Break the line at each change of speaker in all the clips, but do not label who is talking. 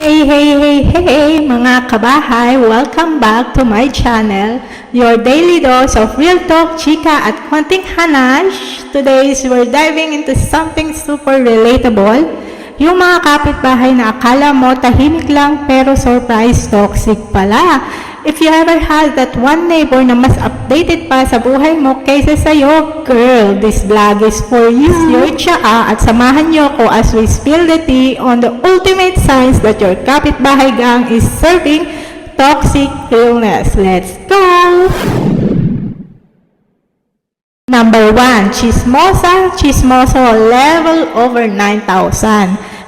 Hey, hey, hey, hey, mga kabahay! Welcome back to my channel, your daily dose of real talk, chika, at konting hanash. Today we're diving into something super relatable. Yung mga kapitbahay na akala mo tahimik lang pero surprise toxic pala. If you ever had that one neighbor na mas updated pa sa buhay mo kaysa sa'yo, girl, this vlog is for you. Your tsaka at samahan niyo ko as we spill the tea on the ultimate signs that your kapitbahay gang is serving toxic illness. Let's go! Number 1, chismosa, chismoso, level over 9,000.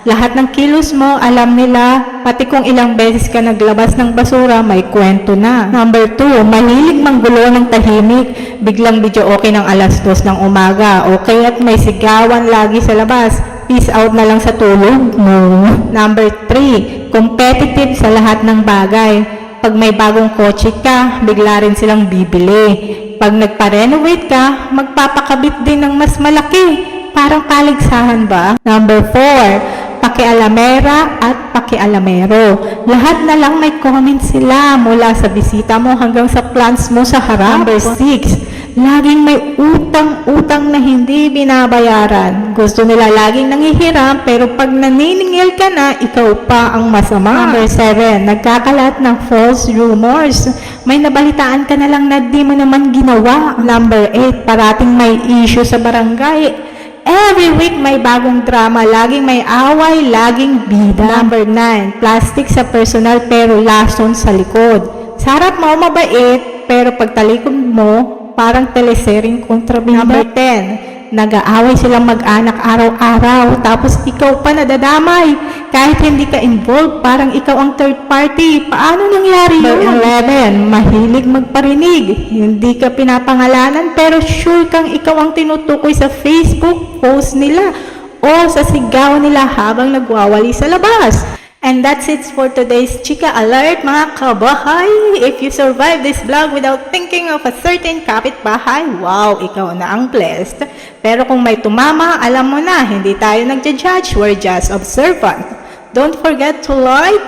Lahat ng kilos mo, alam nila, pati kung ilang beses ka naglabas ng basura, may kwento na. Number 2, mahilig manggulo ng tahimik, biglang video okay ng alas 2 ng umaga, okay at may sigawan lagi sa labas, peace out na lang sa tulog mo. Number 3, competitive sa lahat ng bagay. Pag may bagong kotse ka, bigla rin silang bibili. Pag nagpa-renovate ka, magpapakabit din ng mas malaki. Parang kaligsahan ba? Number 4, pakialamera at pakialamero. Lahat na lang may comment sila mula sa bisita mo hanggang sa plans mo sa harap. Number 6, laging may utang-utang na hindi binabayaran. Gusto nila laging nangihiram pero pag naniningil ka na, ikaw pa ang masama. Number 7, nagkakalat ng false rumors. May nabalitaan ka na lang na di mo naman ginawa. Number 8, parating may issue sa barangay. Every week may bagong drama, laging may away, laging bida. Number 9, plastic sa personal pero lason sa likod. Sa harap mo mabait, pero pag talikod mo, parang telesereng kontrabida. Number 10, nag-aaway silang mag-anak araw-araw, tapos ikaw pa nadadamay. Kahit hindi ka involved, parang ikaw ang third party. Paano nangyari yun? Number 11, mahilig magparinig. Hindi ka pinapangalanan, pero sure kang ikaw ang tinutukoy sa Facebook post nila o sa sigaw nila habang nagwawali sa labas. And that's it for today's Chika Alert mga kabahay. If you survive this vlog without thinking of a certain kapitbahay, wow, ikaw na ang blessed. Pero kung may tumama, alam mo na, hindi tayo nagja-judge, we're just observant. Don't forget to like,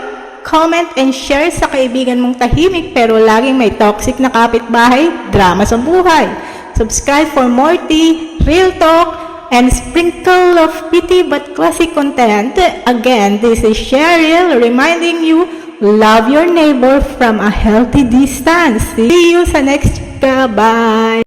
comment, and share sa kaibigan mong tahimik pero laging may toxic na kapitbahay, drama sa buhay. Subscribe for more tea, real talk, and sprinkle of pity but classic content. Again, this is Cheryl reminding you, love your neighbor from a healthy distance. See you sa next Bye!